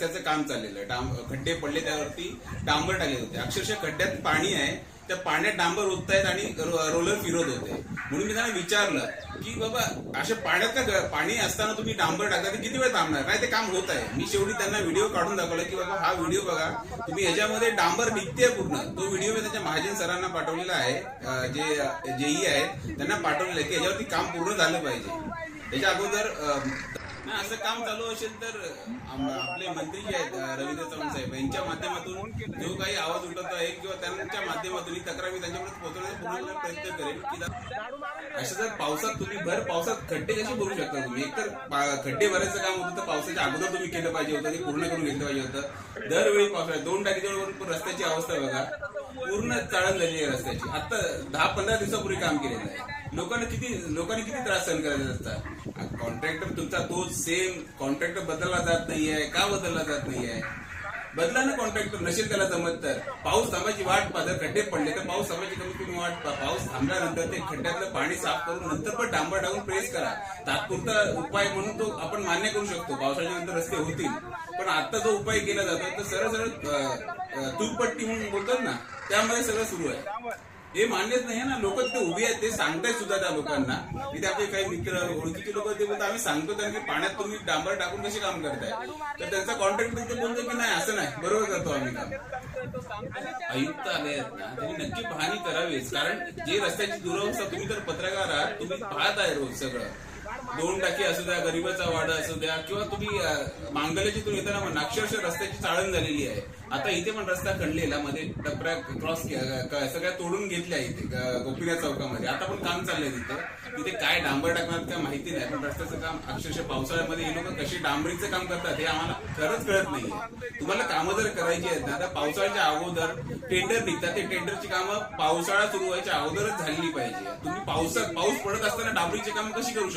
त्याचं काम चाललेलं डांब खड्डे पडले त्यावरती डांबर टाकले होते. अक्षरशः खड्ड्यात पाणी आहे. त्या पाण्यात डांबर ओततायत आणि रोलर फिरत होते. म्हणून मी त्यांना विचारलं की बाबा अशा पाण्यात का पाणी असताना तुम्ही डांबर टाकता? ते किती वेळ थांबणार? नाही ते काम होत आहे? मी शेवटी त्यांना व्हिडिओ काढून दाखवला की बाबा हा व्हिडिओ बघा. तुम्ही याच्यामध्ये डांबर निघते पूर्ण. तो व्हिडिओ मी त्याच्या महाजन सरांना पाठवलेला आहे. जे जेई आहेत त्यांना पाठवलेलं आहे की याच्यावरती काम पूर्ण झालं पाहिजे. त्याच्या अगोदर नाही, असं काम चालू असेल तर आम- आपले मंत्री जे आहेत अं, रवींद्र चव्हाण साहेब यांच्या माध्यमातून जो काही आवाज उठत आहे किंवा त्यांच्या माध्यमातून ही तक्रार मी त्यांच्यापर्यंत पोहोचवण्याचा पूर्ण प्रयत्न करेल की जर- असं जर पावसात तुम्ही भर पावसात खड्डे कसे भरू शकता तुम्ही? एकतर पा- खड्डे भरायचं काम होतं तर पावसाच्या अगोदर तुम्ही केलं पाहिजे होतं ते पूर्ण करून घेतलं पाहिजे होतं. दरवेळी पावसाळ्यात दोन टाकीजवळ रस्त्याची अवस्था बघा. पूर्ण चाळण झाली आहे रस्त्याची. आता दहा पंधरा दिवसापूर्वी काम केलेलं आहे. लोकांना किती लोकांनी किती त्रास सहन करायचा असतात कॉन्ट्रॅक्टर तुमचा तोच सेम कॉन्ट्रॅक्टर बदलला जात नाहीये का बदलला जात नाहीये? बदला ना कॉन्ट्रॅक्टर नसेल त्याला जमत तर. पाऊस थांबायची वाट पहा जर खड्डे पडले तर पाऊस थांबायची कमीत कमी वाट पाऊस थांबल्यानंतर ते खड्ड्यातलं पाणी साफ करून नंतर पण डांबर टाकून प्रेस करा. तात्पुरता उपाय म्हणून तो आपण मान्य करू शकतो. पावसाच्या नंतर रस्ते होतील. पण आता जो उपाय केला जातो तर सरळ सरळ तूरपट्टी म्हणून बोलतात ना त्यामध्ये सगळं सुरू आहे. हे मान्यच नाही ना. लोक तिथे उभी आहेत ते सांगताय सुद्धा त्या लोकांना. तिथे आपले काही मित्र ओळखीचे लोक ते बोलतात आम्ही सांगतो त्यांना की पाण्यात तुम्ही डांबर टाकून कसे काम करताय. तर त्यांचा कॉन्ट्रॅक्ट तिथे बोलतो की नाही असं नाही. बरोबर करतो आम्ही काम. आयुक्त आले आहेत ना त्यांनी नक्की पाहणी करावीच. कारण जे रस्त्याची दुरवस्था तुम्ही तर पत्रकार आहात तुम्ही पाहत आहे रोज सगळं. दोन टाकी असू द्या गरीबाचा वाडा असू द्या किंवा तुम्ही मांगल्याची तुम्ही येताना म्हणा अक्षरशः रस्त्याची चाळण झालेली आहे. आता इथे पण रस्ता खणलेला मध्ये टपऱ्या क्रॉस सगळ्या तोडून घेतल्या इथे गोपीनाथ चौकामध्ये. आता पण काम चाललंय तिथं. तिथे काय डांबर टाकणार काय माहिती नाही पण रस्त्याचं काम अक्षरशः पावसाळ्यामध्ये हे लोक कशी डांबरीचं काम करतात हे आम्हाला खरंच कळत नाहीये. तुम्हाला कामं जर करायची आहेत ना तर पावसाळ्याच्या अगोदर टेंडर निघतात. ते टेंडरची कामं पावसाळा सुरू व्हायच्या अगोदरच झालेली पाहिजे. तुम्ही पावसात पाऊस पडत असताना डांबरीची कामं कशी करू शकता?